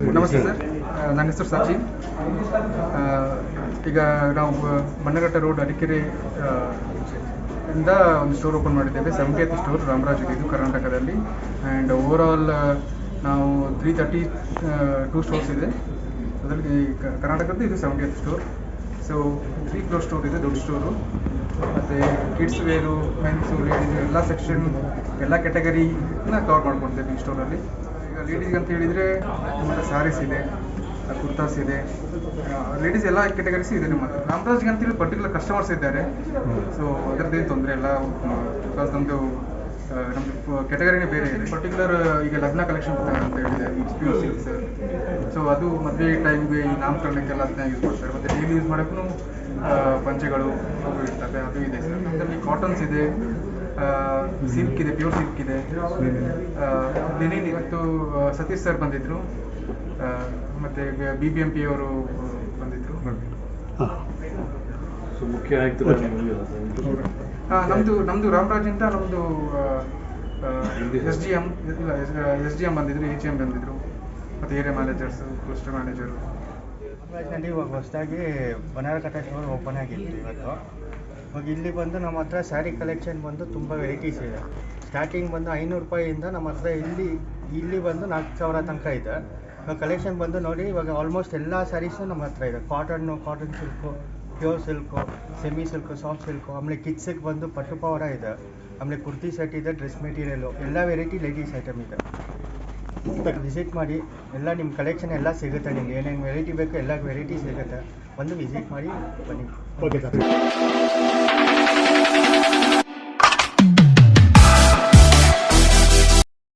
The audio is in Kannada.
ನಮಸ್ತೆ ಸರ್. ನನ್ನ ಹೆಸರು ಸಚಿನ್ ಈಗ ನಾವು ಮಣ್ಣಗಟ್ಟ ರೋಡ್ ಅಡಿಕೆರೆ ಇಂದ ಒಂದು ಸ್ಟೋರ್ ಓಪನ್ ಮಾಡಿದ್ದೇವೆ. ಸಂಕೇತ ಸ್ಟೋರ್ ರಾಮರಾಜ್ ಇದು ಕರ್ನಾಟಕದಲ್ಲಿ. ಆ್ಯಂಡ್ ಓವರ್ ಆಲ್ ನಾವು ತ್ರೀ ತರ್ಟಿ ಟೂ ಸ್ಟೋರ್ಸ್ ಇದೆ. ಅದರಲ್ಲಿ ಕರ್ನಾಟಕದ್ದು ಇದು seventy store so three floor store ಇದೆ, ದೊಡ್ಡ ಸ್ಟೋರು ಮತ್ತು ಕಿಡ್ಸ್ ವೇರು ಮೆನ್ಸು ಲೇಡೀಸ್ ಎಲ್ಲ ಸೆಕ್ಷನ್ ಎಲ್ಲ ಕ್ಯಾಟಗರಿನ ಕವರ್ ಮಾಡ್ಕೊಂಡಿದ್ದೇವೆ ಈ ಸ್ಟೋರಲ್ಲಿ ಲೇಡೀಸ್ಗೆ ಅಂತ ಹೇಳಿದ್ರೆ ನಿಮ್ಮತ್ರ ಸ್ಯಾರೀಸ್ ಇದೆ, ಕುರ್ತಾಸ್ ಇದೆ. ಲೇಡೀಸ್ ಎಲ್ಲ ಕೆಟಗರೀಸ್ ಇದೆ ನಿಮ್ಮ ಹತ್ರ ರಾಮರಾಜ್ಗೆ ಅಂತೇಳಿ ಪರ್ಟಿಕ್ಯುಲರ್ ಕಸ್ಟಮರ್ಸ್ ಇದ್ದಾರೆ. ಸೊ ಅದರದ್ದೇನು ತೊಂದರೆ ಇಲ್ಲ. ಬಿಕಾಸ್ ನಮ್ಮದು ನಮ್ಮದು ಕೆಟಗರಿನೇ ಬೇರೆ ಇದೆ. ಪರ್ಟಿಕ್ಯುಲರ್ ಈಗ ಲಗ್ನ ಕಲೆಕ್ಷನ್ ಅಂತ ಹೇಳಿದೆ. ಸೊ ಅದು ಮದುವೆ ಟೈಮ್ಗೆ ಈ ನಾಮಕರಣಕ್ಕೆಲ್ಲ ಅದನ್ನ ಯೂಸ್ ಮಾಡ್ತಾರೆ. ಮತ್ತೆ ಡೈಲಿ ಯೂಸ್ ಮಾಡೋಕ್ಕೂ ಪಂಚೆಗಳು ಇರ್ತವೆ ಅದು ಇದೆ ಸರ್. ನಮ್ಮಲ್ಲಿ ಕಾಟನ್ಸ್ ಇದೆ. ಸಿಲ್ಕ್ ಇದೆ ಪ್ಯೂರ್ ಸಿಲ್ಕ್ ಇದೆ ಲಿನಿನ್ ಇವತ್ತು ಸತೀಶ್ ಸರ್ ಬಂದಿದ್ರು. ಮತ್ತೆ ಬಿ ಬಿ ಎಂ ಪಿ ಅವರು ಬಂದಿದ್ರು. ಸೊ ಮುಖ್ಯ ಆಯ್ತು ನಮ್ದು ನಮ್ದು ರಾಮರಾಜ್ ಅಂತ ನಮ್ದು ಎಸ್ ಡಿ ಎಂ ಇಲ್ಲ ಎಸ್ ಡಿ ಎಂ ಬಂದಿದ್ರು ಎಚ್ ಎಂ ಬಂದಿದ್ರು. ಮತ್ತೆ ಏರಿಯಾ ಮ್ಯಾನೇಜರ್ಸ್ ಕ್ಲಸ್ಟರ್ ಮ್ಯಾನೇಜರು ಇವಾಗ ಹೊಸದಾಗಿ ಬನಾರಕಟ್ಟ ಸ್ಟೋರ್ ಓಪನ್ ಆಗಿತ್ತು ಇವತ್ತು. ಇವಾಗ ಇಲ್ಲಿ ಬಂದು ನಮ್ಮ ಹತ್ರ ಸ್ಯಾರಿ ಕಲೆಕ್ಷನ್ ಬಂದು ತುಂಬ ವೆರೈಟೀಸ್ ಇದೆ. ಸ್ಟಾರ್ಟಿಂಗ್ ಬಂದು ಐನೂರು ರೂಪಾಯಿಯಿಂದ ನಮ್ಮ ಹತ್ರ ಇಲ್ಲಿ ಇಲ್ಲಿ ಬಂದು ನಾಲ್ಕು ಸಾವಿರ ತನಕ ಇದೆ. ಇವಾಗ ಕಲೆಕ್ಷನ್ ಬಂದು ನೋಡಿ, ಇವಾಗ ಆಲ್ಮೋಸ್ಟ್ ಎಲ್ಲ ಸ್ಯಾರೀಸು ನಮ್ಮ ಹತ್ರ ಇದೆ. Cotton cotton silk pure silk semi silk soft silk ಆಮೇಲೆ ಕಿಡ್ಸಿಗೆ ಬಂದು ಪಟ್ಟು ಪವರ ಇದೆ. ಆಮೇಲೆ ಕುರ್ತಿ ಸೆಟ್ ಇದೆ ಡ್ರೆಸ್ ಮೆಟೀರಿಯಲು ಎಲ್ಲ ವೆರೈಟಿ ಲೇಡೀಸ್ ಐಟಮ್ ಇದೆ. ಪುಸ್ತಕ ವಿಸಿಟ್ ಮಾಡಿ, ಎಲ್ಲ ನಿಮ್ಮ ಕಲೆಕ್ಷನ್ ಎಲ್ಲ ಸಿಗುತ್ತೆ ನಿಮ್ಗೆ. ಏನೇನು ವೆರೈಟಿ ಬೇಕು, ಎಲ್ಲ ವೆರೈಟಿ ಸಿಗುತ್ತೆ. ಒಂದು ವಿಸಿಟ್ ಮಾಡಿ, ಬನ್ನಿ. Okay sir